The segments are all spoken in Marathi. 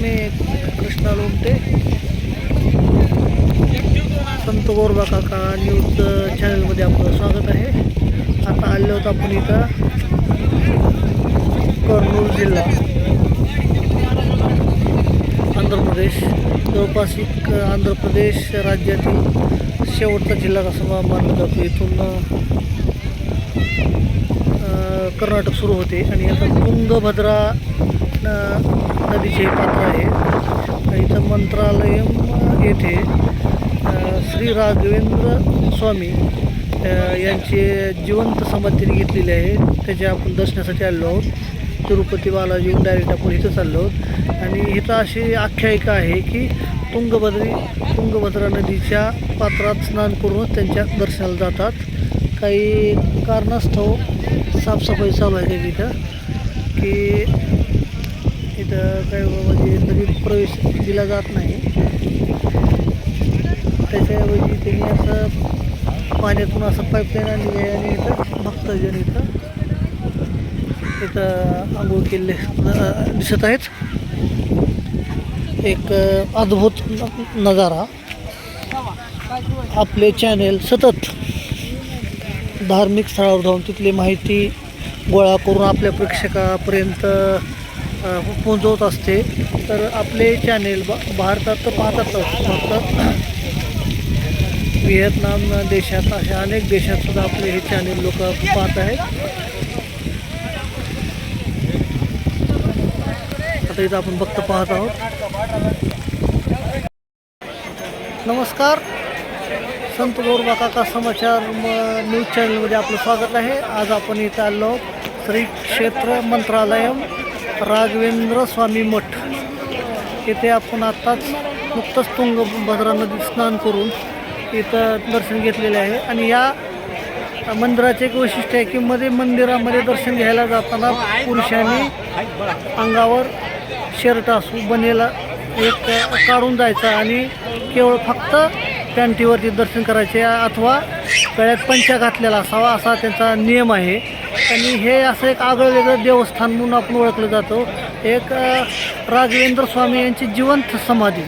मी कृष्णा लोमटे संत गोरबा काका न्यूज चॅनलमध्ये आपलं स्वागत आहे. आता आलो होतो आपण इथं कर्नूल जिल्हा. आंध्र प्रदेश. जवळपास एक आंध्र प्रदेश राज्यातील शेवटचा जिल्हा कसं मानलं जातो इथून कर्नाटक सुरू होते. आणि आता तुंगभद्रा नदीचे हे पात्र आहे. इथं मंत्रालयम येथे श्री राघवेंद्र स्वामी यांचे जिवंत समाधी घेतलेली आहे. त्याच्या आपण दर्शनासाठी आलो आहोत. तिरुपती बालाजी डायरेक्ट आपण इथं चाललो आहोत. आणि इथं अशी आख्यायिका आहे की तुंगभद्री तुंगभद्रा नदीच्या पात्रात स्नान करून त्यांच्या दर्शनाला जातात. काही कारणास्तव साफसफाई चालू आहे तिथं की इथं काही म्हणजे नदीत प्रवेश दिला जात नाही. त्याच्याऐवजी त्यांनी असं पाण्यातून असं पाईपलाईन आणली आहे आणि इथं भक्तजन इथं इथं आंघोळ केले दिसत आहेत. एक अद्भुत नजारा. आपले चॅनेल सतत धार्मिक स्थळावर जाऊन तिथली माहिती गोळा करून आपल्या प्रेक्षकापर्यंत पोहोचवत असते. तर आपले चॅनेल ब भारतात तर पाहतातच. फक्त व्हिएतनाम देशात अशा अनेक देशात सुद्धा आपले हे चॅनेल लोक पाहत आहेत. आता इथं आपण फक्त पाहत आहोत. नमस्कार. संत गौरबा काका समाचार न्यूज चॅनलमध्ये आपलं स्वागत आहे. आज आपण इथं आलो श्री क्षेत्र मंत्रालयम. राघवेंद्र स्वामी मठ. येथे आपण आत्ताच नुकतंच तुंगभद्रा नदीत स्नान करून इथं दर्शन घेतलेले आहे. आणि या मंदिराचे एक वैशिष्ट्य आहे की मध्ये मंदिरामध्ये दर्शन घ्यायला जाताना पुरुषांनी अंगावर शर्ट असू बनेला एक काढून जायचा आणि केवळ फक्त पॅन्टीवरती दर्शन करायचे अथवा गळ्यात पंचा घातलेला असावा असा त्यांचा नियम आहे. आणि हे असं एक आगळं वेगळं देवस्थान म्हणून आपण ओळखलं जातो. एक राघवेंद्र स्वामी यांची जिवंत समाधी.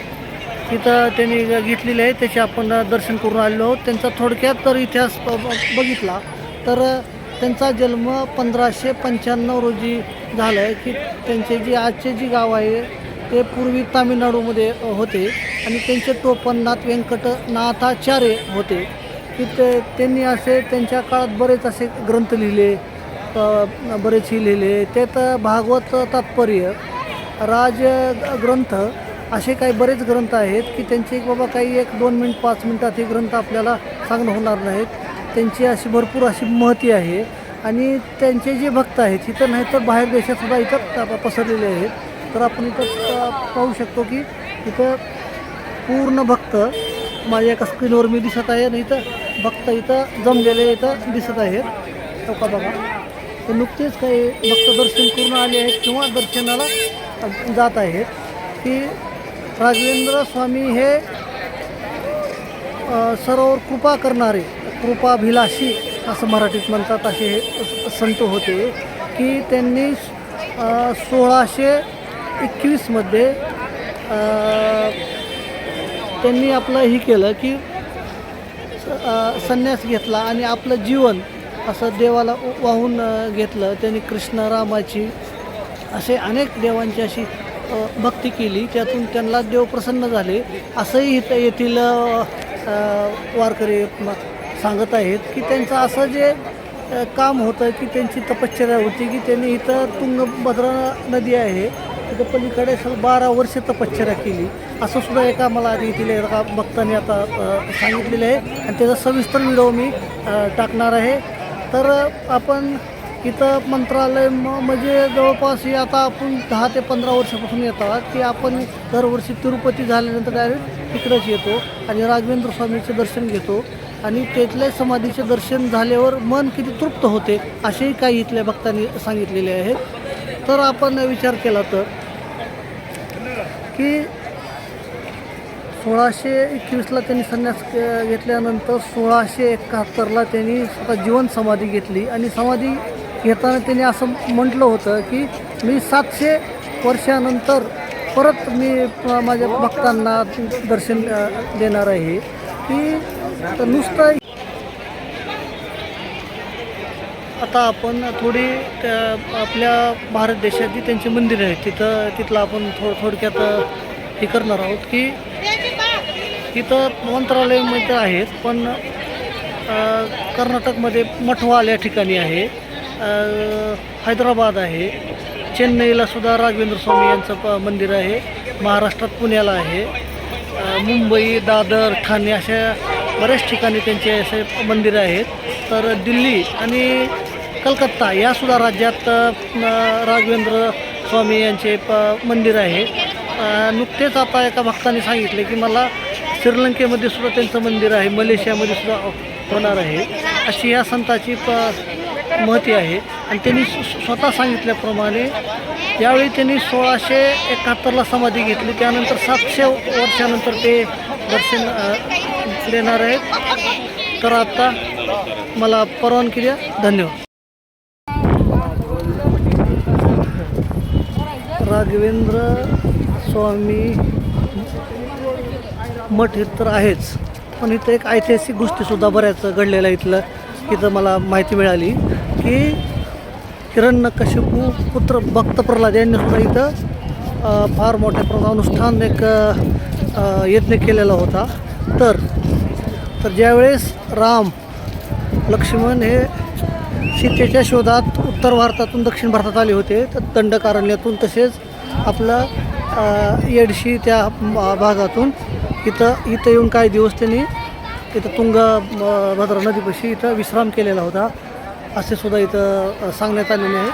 तिथं त्यांनी घेतलेली आहे. त्याचे आपण दर्शन करून आलेलो आहोत. त्यांचा थोडक्यात तर इतिहास ब- ब- बघितला तर त्यांचा जन्म पंधराशे पंच्याण्णव रोजी झाला आहे की त्यांचे जे आजचे जे गाव आहे ते पूर्वी तामिळनाडूमध्ये होते आणि त्यांचे टोपणनाथ व्यंकटनाथाचार्य होते. की ते त्यांनी असे त्यांच्या काळात बरेच असे ग्रंथ लिहिले बरेचशी लिहिले त्यात भागवत तात्पर्य राज ग्रंथ असे काही बरेच ग्रंथ आहेत की त्यांचे एक बाबा काही एक दोन मिनिट पाच मिनटात हे ग्रंथ आपल्याला सांगणं होणार नाहीत. त्यांची अशी भरपूर अशी महती आहे. आणि त्यांचे जे भक्त आहेत इथं नाही तर बाहेर देशातसुद्धा इथं पसरलेले आहेत. तर आपण इथं पाहू शकतो की इथं पूर्ण भक्त माझ्या एका स्क्रीनवर मी दिसत आहे आणि इथं भक्त इथं जमलेले इथं दिसत आहेत. चौका बघा? ते नुकतेच काही भक्त दर्शन करून आले आहेत किंवा दर्शनाला जात आहेत की राघवेंद्र स्वामी हे सर्वावर कृपा करणारे कृपाभिलाषी असं मराठीत म्हणतात असे हे संत होते की त्यांनी सोळाशे एकवीसमध्ये त्यांनी आपलं हे केलं की संन्यास घेतला आणि आपलं जीवन असं देवाला वाहून घेतलं. त्यांनी कृष्ण रामाची असे अनेक देवांची अशी भक्ती केली. त्यातून त्यांना देव प्रसन्न झाले. असंही इथं येथील वारकरी सांगत आहेत की त्यांचं असं जे काम होतं की त्यांची तपश्चर्या होती की त्यांनी इथं तुंगभद्रा नदी आहे. तिथं पलीकडे बारा वर्ष तपश्चर्या केली. असं सुद्धा एका मला येथील एका भक्तांनी आता सांगितलेलं आहे. आणि त्याचा सविस्तर व्हिडिओ मी टाकणार आहे. तर आपण इथं मंत्रालय म- म्हणजे जवळपास हे आता आपण दहा ते पंधरा वर्षापासून येतात की आपण दरवर्षी तिरुपती झाल्यानंतर डायरेक्ट तिकडंच येतो आणि राघवेंद्र स्वामीचे दर्शन घेतो. आणि तिथल्या समाधीचे दर्शन झाल्यावर मन किती तृप्त होते असेही काही इथल्या भक्तांनी सांगितलेले आहेत. तर आपण विचार केला तर की सोळाशे एकवीसला त्यांनी संन्यास घेतल्यानंतर सोळाशे एकाहत्तरला त्यांनी स्वतः जीवन समाधी घेतली. आणि समाधी घेताना त्यांनी असं म्हटलं होतं की मी सातशे वर्षानंतर परत मी माझ्या भक्तांना दर्शन देणार आहे. की नुसतं आता आपण थोडी त्या आपल्या भारत देशातली त्यांची मंदिरं आहेत तिथं तिथलं आपण थो थोडक्यात हे करणार आहोत की इथं मंत्रालयमध्ये आहेत पण कर्नाटकमध्ये मठवाल या ठिकाणी आहे. हैदराबाद आहे. चेन्नईला सुद्धा राघवेंद्र स्वामी यांचं प मंदिर आहे. महाराष्ट्रात पुण्याला आहे. मुंबई दादर ठाणे अशा बऱ्याच ठिकाणी त्यांचे असे मंदिरं आहेत. तर दिल्ली आणि कलकत्ता यासुद्धा राज्यात राघवेंद्र स्वामी यांचे प मंदिर आहे. नुकतेच आता एका भक्ताने सांगितले की मला श्रीलंकेमध्ये सुद्धा त्यांचं मंदिर आहे मलेशियामध्ये सुद्धा होणार आहे. अशी या संताची प महती आहे. आणि त्यांनी स्वतः सांगितल्याप्रमाणे यावेळी त्यांनी सोळाशे एकाहत्तरला समाधी घेतली. त्यानंतर सातशे वर्षानंतर ते दर्शन देणार आहेत. तर आता मला परवानगी द्या. धन्यवाद. राघवेंद्र स्वामी मठ हे तर आहेच. पण इथं एक ऐतिहासिक गोष्टीसुद्धा बऱ्याच घडलेल्या इथलं. इथं मला माहिती मिळाली की हिरण्यकशिपू पुत्र भक्त प्रल्हाद यांनीसुद्धा इथं फार मोठ्या प्रमाणात अनुष्ठान एक यज्ञ केलेला होता. तर तर ज्यावेळेस राम लक्ष्मण हे सीतेच्या शोधात उत्तर भारतातून दक्षिण भारतात आले होते तर दंडकारण्यातून तसेच आपलं येडशी त्या भागातून इथं इथं येऊन काही दिवस त्यांनी इथं तुंग भद्रा नदीपाशी इथं विश्राम केलेला होता. असे सुद्धा इथं सांगण्यात आलेले आहे.